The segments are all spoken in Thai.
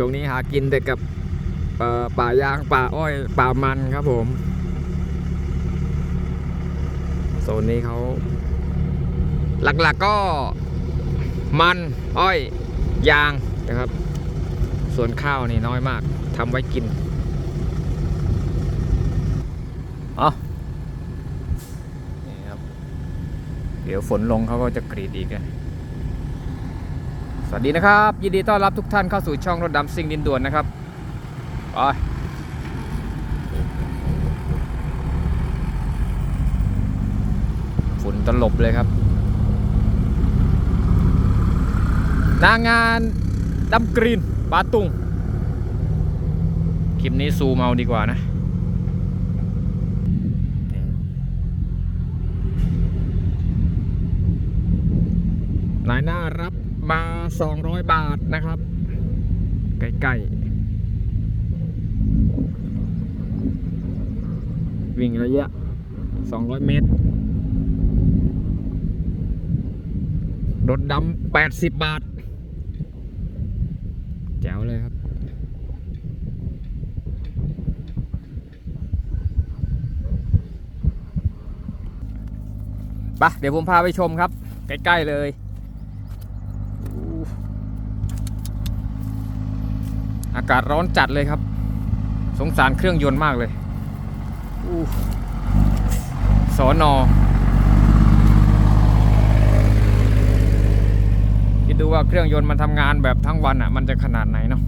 ช่วงนี้หากินแต่กับป่ายางป่าอ้อยป่ามันครับผมโซนนี้เขาหลักๆก็มันอ้อยยางนะครับ ส่วนข้าวนี่น้อยมากทำไว้กินเอ๋อนี่ครับ เดี๋ยวฝนลงเขาก็จะกรีดอีกนะ สวัสดีนะครับ ยินดีต้อนรับทุกท่านเข้าสู่ช่องรถดำซิ่งดินด่วนนะครับไปฝุ่นตลบเลยครับนางงานดำกรีนปาตุงคลิปนี้ซูมเอาดีกว่านะนายหน้ารับ มา 200 บาทนะครับใกล้ๆวิ่งระยะ 200 เมตร รถดำ80 บาท แจ๋วเลยครับปะเดี๋ยวผมพาไปชมครับ ใกล้ ๆ เลยอู้ อากาศร้อนจัดเลยครับ สงสารเครื่องยนต์มากเลยอู้สอนอคิดดูว่าเครื่องยนต์มันทำงานแบบทั้งวันอะ มันจะขนาดไหนเนาะ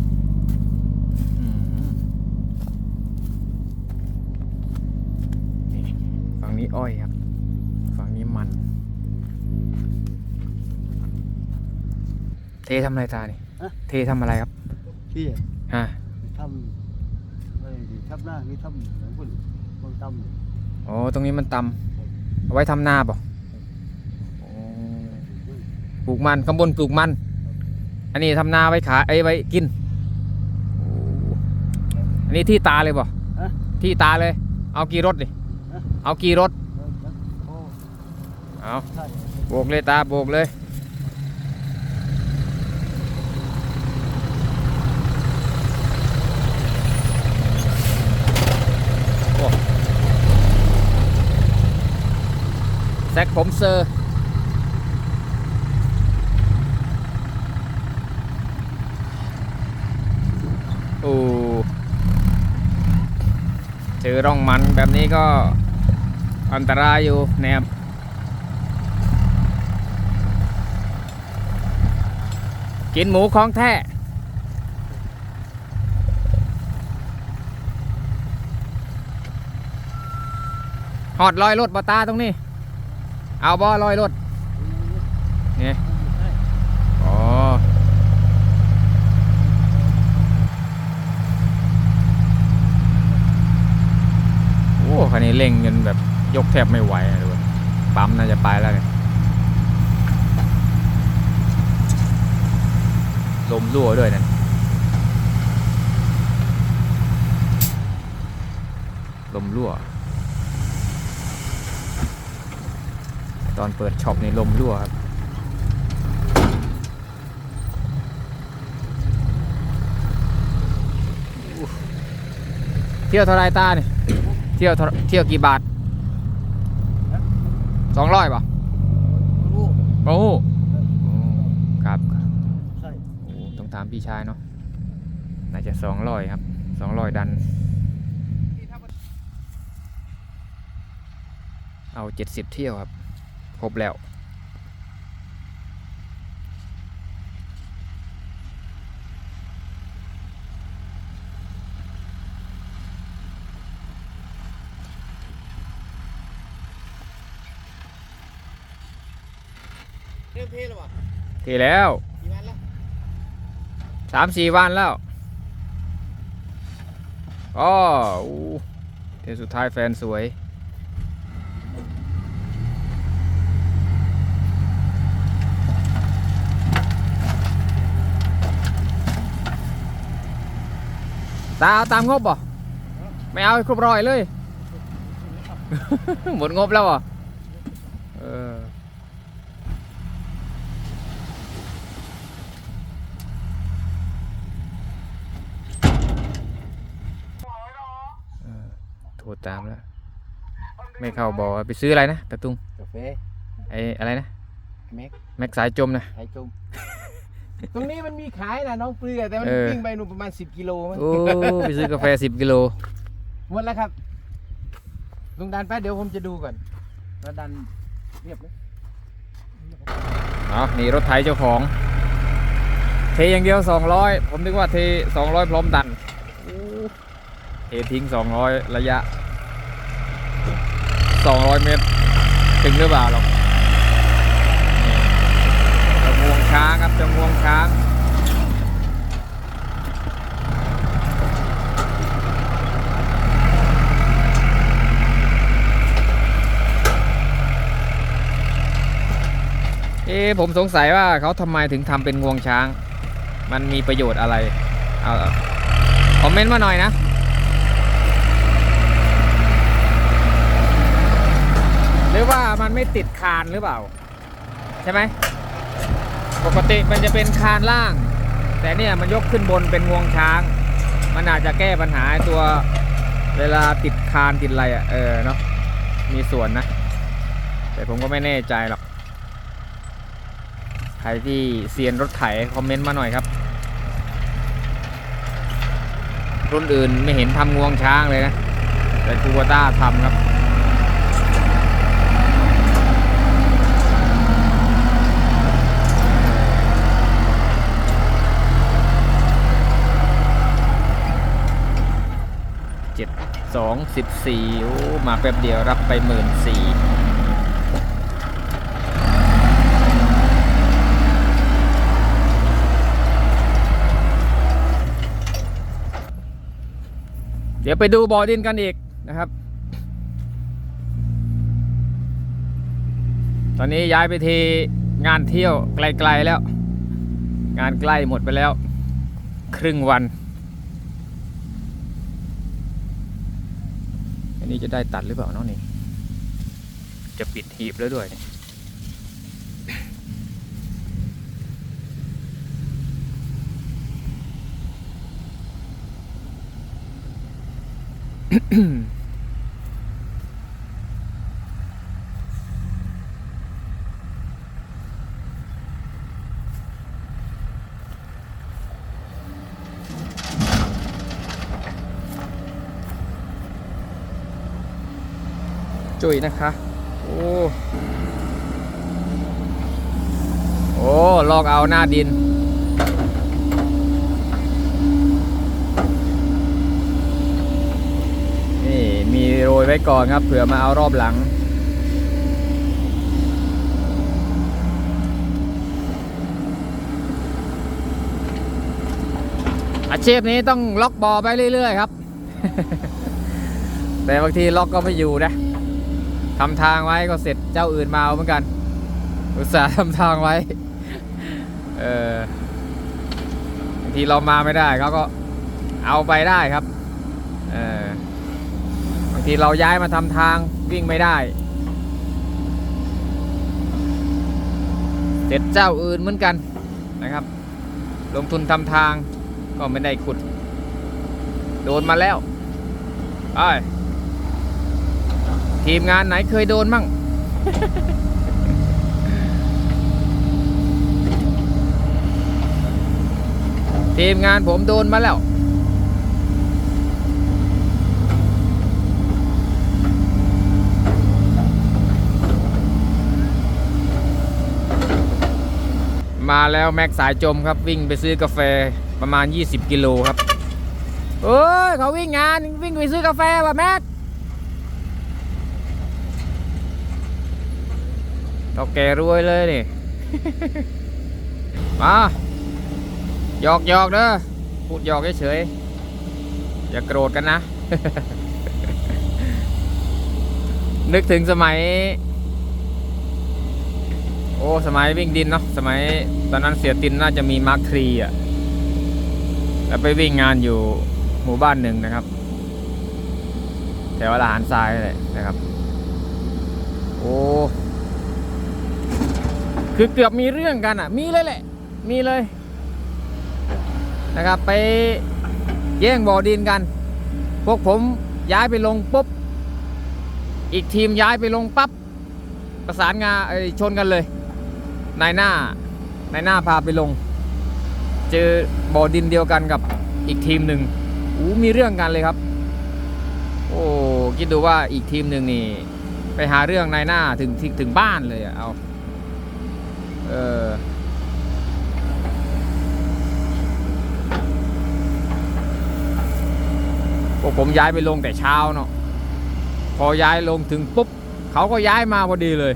อืมนี่ฝั่งนี้อ้อยครับ ฝั่งนี้มัน เททำอะไรตานี่ฮะเททำอะไรครับ ที่ฮะทำอะไรดีทับหน้านี่ทำหลังพุ่นบางตำอ๋อตรงนี้มันตำเอาไว้ทำนาป่ะปลูกมันข้างบนปลูกมัน อันนี้ทำนาไว้ขายไอ้ยไว้กินโอ้อันนี้ที่ตาเลยป่ะฮะที่ตาเลย เอากี่รถดิฮะเอากี่รถเออแล้วโอ้เอาใช่โบกเลยตาโบกเลย โอ้แซก ผมเซอร์ โอ้เจอร่องมันแบบนี้ก็อันตรายอยู่แนบกินหมูของแท้หอดลอยรถบาตาตรงนี้ เอาบ่ลอยรถนี่อ๋อโอ้คันนี้เร่งเงินแบบยกแทบไม่ไหวอะดูปั๊มน่าจะไปแล้วเนี่ยลมรั่วด้วยนั่นลมรั่ว ตอนเปิดช็อปนี่ลมรั่วครับอู้เที่ยวเท่าไรตาเนี่ยเที่ยวเท่าเที่ยวกี่บาทสองร้อยป่ะรู้โอ้โหครับใช่โอ้ต้องถามพี่ชายเนาะน่าจะสองร้อยครับสองร้อยดัน เอาเจ็ดสิบเที่ยวครับ ครบแล้วเริ่มเทแล้วป่ะทีแล้วกี่วันแล้วสามสี่วันแล้วอ๋ออู้เที่ยวสุดท้ายแฟนสวย ตาตามงบบ่ไม่เอาครบร้อยเลย หมดงบแล้วบ่เอโทรตามแล้ว ไม่เข้าบ่อไปซื้ออะไรนะตะตุ้งกาแฟไออะไรนะ แม็กแม็กสายจมนะ ไอ้จม ตรงนี้มันมีขายนะน้องเปลือยแต่มันเออ วิ่งไปนู่นประมาณ 10 กิโลมั้งโอ้ไปซื้อกาแฟสิบกิโลหมดแล้วครับลุงดันไปเดี๋ยวผมจะดูก่อนแล้วดันเรียบเลยเอานี่รถไถเจ้าของ เทอย่างเดียวสองร้อยผมนึกว่าเทสองร้อยพร้อมดันเททิ้งสองร้อยระยะสองร้อยเมตร ถึงหรือเปล่าหรอกนี่จะงวง ช้างครับจะงวงช้างเอ๊ผมสงสัยว่าเขาทำไมถึงทำเป็นงวงช้าง มันมีประโยชน์อะไร เอาคอมเมนต์มาหน่อยนะหรือว่ามันไม่ติดคานหรือเปล่า ใช่ไหม ปกติมันจะเป็นคานล่าง แต่เนี่ยมันยกขึ้นบนเป็นงวงช้าง มันอาจจะแก้ปัญหาตัวเวลาติดคานติดอะไรอะเออเนาะมีส่วนนะ แต่ผมก็ไม่แน่ใจหรอก ใครที่เซียนรถไถคอมเมนต์มาหน่อยครับ รุ่นอื่นไม่เห็นทำงวงช้างเลยนะ แต่คูบต้าทำครับ เจ็ดสอง สี่มาแป๊บเดียวรับไปหมื่นสี่เดี๋ยวไปดูบ่อดินกันอีกนะครับ ตอนนี้ย้ายไปทีงานเที่ยวไกลๆแล้ว งานใกล้หมดไปแล้ว ครึ่งวัน นี่จะได้ตัดหรือเปล่าเนาะนี่ จะปิดหีบแล้วด้วยนี่ จุยนะคะ โอ้โอ้ลอกเอาหน้าดิน นี่มีโรยไว้ก่อนครับ เผื่อมาเอารอบหลังอาชีพนี้ต้องล็อกบอไปเรื่อย ๆ ครับ แต่บางทีล็อกก็ไม่อยู่นะ ทำทางไว้ก็เสร็จเจ้าอื่นมาเหมือนกัน อุตส่าห์ทำทางไว้เออบางทีเรามาไม่ได้เขาก็เอาไปได้ครับเออบางทีเราย้ายมาทำทางวิ่งไม่ได้ เสร็จเจ้าอื่นเหมือนกันนะครับ ลงทุนทำทางก็ไม่ได้ขุด โดนมาแล้วไป ทีมงานไหนเคยโดนมั่ง ทีมงานผมโดนมาแล้ว มาแล้วแม็กสายจมครับวิ่งไปซื้อกาแฟประมาณ 20 กิโลครับ เอ้ย เขาวิ่งงานวิ่งไปซื้อกาแฟว่ะแม็ก เท่าแกรวยเลยนี่ มาหยอกหยอกเด้อพูดหยอกเฉยอย่าโกรธกันนะ นึกถึงสมัย โอ้ สมัยวิ่งดินเนาะสมัยตอนนั้นเสียตินน่าจะมีมาร์คทรีอะแล้วไปวิ่งงานอยู่หมู่บ้านหนึ่งนะครับ แถวละหารทรายเลยนะครับ โอ้ คือเกือบมีเรื่องกันอะ มีเลยแหละ มีเลย นะครับไปแย่งบ่อดินกัน พวกผมย้ายไปลงปุ๊บ อีกทีมย้ายไปลงปั๊บ ประสานงานเอ้ชนกันเลย นายหน้านายหน้าพาไปลง เจอบ่อดินเดียวกันกับอีกทีมหนึ่งอู้มีเรื่องกันเลยครับ โอ้คิดดูว่าอีกทีมหนึ่งนี่ ไปหาเรื่องนายหน้าถึงถึงบ้านเลยเอา เออพวกผมย้ายไปลงแต่เช้าเนาะพอย้ายลงถึงปุ๊บเขาก็ย้ายมาพอดีเลย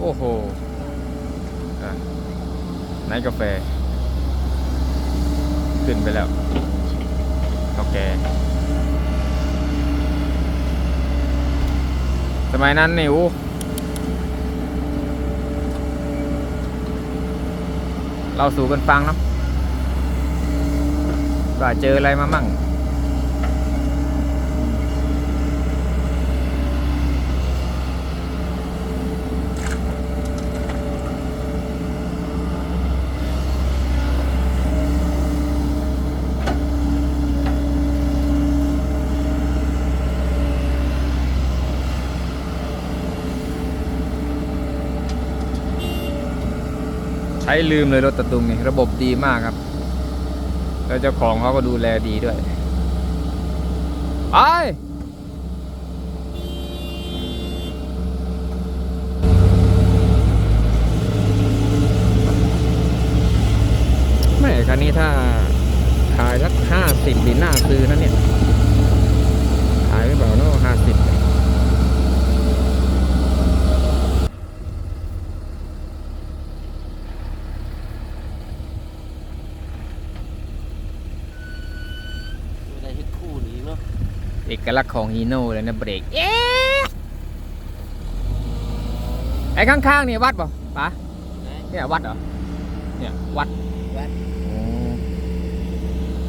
โอ้โหอะไหนกาแฟ ขึ้นไปแล้วโอเคสมัยนั้นนี่อู้ เราสู่กันฟังเนาะว่าเจออะไรมามั่ง ใช้ลืมเลยรถตะตุงนี่ระบบดีมากครับ แล้วเจ้าของเขาก็ดูแลดีด้วย ไปไม่คันนี้ถ้าขายสักห้าสิบดีน่าซื้อนะเนี่ย ขายไม่เปล่าเนาะห้าสิบ ไม่ได้เฮ็ดคู่นี้เนาะ เอก ลักษณ์ของฮีโน่เลยนะเบรกเอ๊ะไอ้ข้างๆนี่วัดป่ะปะเนี่ยวัดเหรอเนี่ยวัดวัด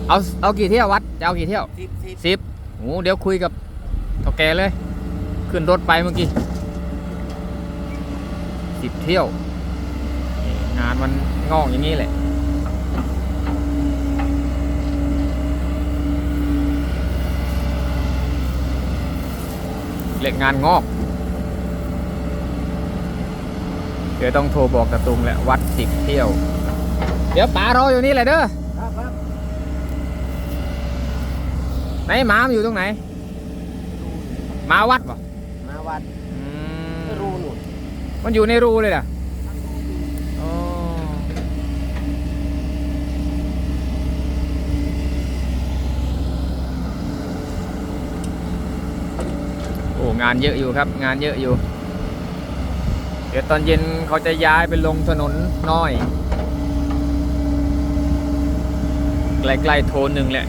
เอาเอากี่เที่ยววัดจะเอากี่เที่ยวสิบสิบสิบโอ้เดี๋ยวคุยกับเท่าแกเลย ขึ้นรถไปเมื่อกี้สิบเที่ยวนี่งานมันงอกอย่างนี้แหละ เล็กงานงอก เดี๋ยวต้องโทรบอกตะตุงแหละวัดสิบเที่ยว เดี๋ยวป๋ารออยู่นี่แหละเด้อครับครับไหนหมามันอยู่ตรงไหนหมาวัดป่ะมาวัดรูหนุนมันอยู่ในรูเลยเหรออ๋อโอ้งานเยอะอยู่ครับ งานเยอะอยู่ เดี๋ยวตอนเย็นเขาจะย้ายไปลงถนนน้อย ใกล้ๆโทนหนึ่งแหละ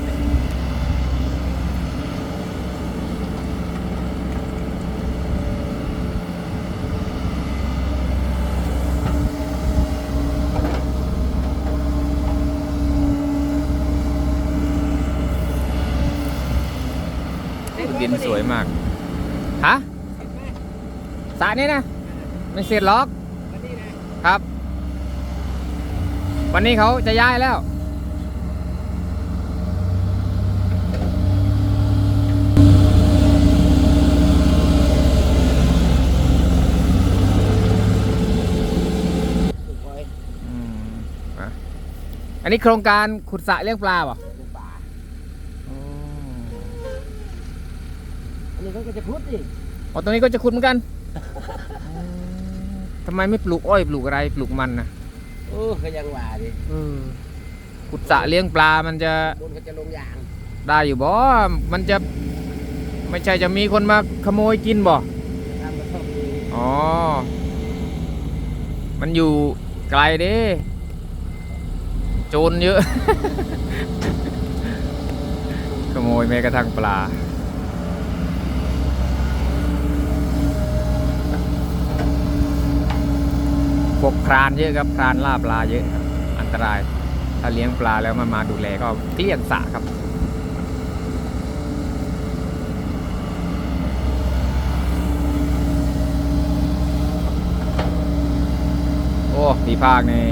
ดินสวยมากฮะ สระนี้นะไม่เสร็จหรอกครับ วันนี้เขาจะย้ายแล้วถูกไว้อืมอะอันนี้โครงการขุดสระเลี้ยงปลาเปล่ะลูกป่าอันนี้เขาก็จะพุดดิอ๋อตรงนี้ก็จะขุดเหมือนกัน ทำไมไม่ปลูกอ้อยปลูกอะไรปลูกมันนะเออก็ยังว่าดิขุดสระเลี้ยงปลามันจะบนก็จะลงยางได้อยู่บ่ มันจะไม่ใช่จะมีคนมาขโมยกินบ่ ทำกระท่อมดีอ๋อ มันอยู่ไกลเด้ โจรเยอะ ขโมยแม้กระทั่งปลา พวกพรานเยอะครับพรานล่าปลาเยอะครับอันตราย ถ้าเลี้ยงปลาแล้วมันมาดูแลก็เกลี้ยงสะครับโอ้ปีภาคนี่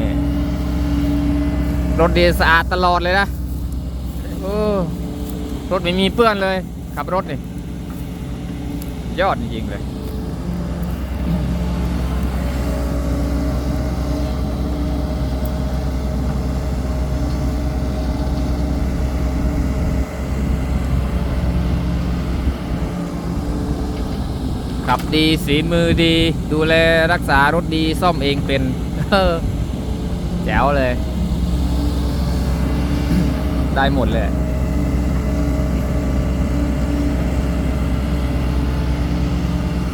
รถดีสะอาดตลอดเลยนะเออรถไม่มีเปื้อนเลย ขับรถนี่ยอดจริงๆเลย ดีสีมือดี ดูแลรักษารถดีซ่อมเองเป็นแจ๋วเลย ได้หมดเลย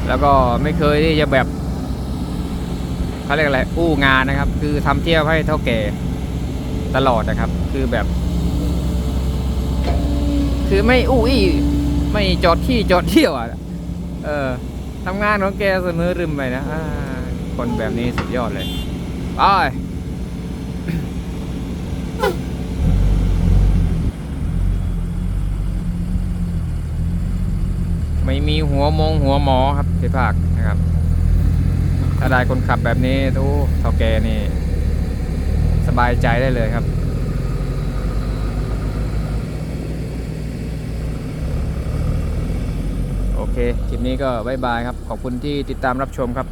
แล้วก็ไม่เคยที่จะแบบเขาเรียกอะไรอู้งานนะครับ คือทำเที่ยวให้เท่าแก่ตลอดนะครับ คือแบบ คือไม่อู้อี้ไม่จอดที่จอดเที่ยวอะเออ ทำงานของแกเสมอรึมไปนะคนแบบนี้สุดยอดเลยไปไม่มีหัวมงหัวหมอครับพี่ภาคนะครับ ถ้าได้คนขับแบบนี้ทุกเท่าแกนี่ สบายใจได้เลยครับ โอ เค คลิปนี้ก็บายบายครับ ขอบคุณที่ติดตามรับชมครับ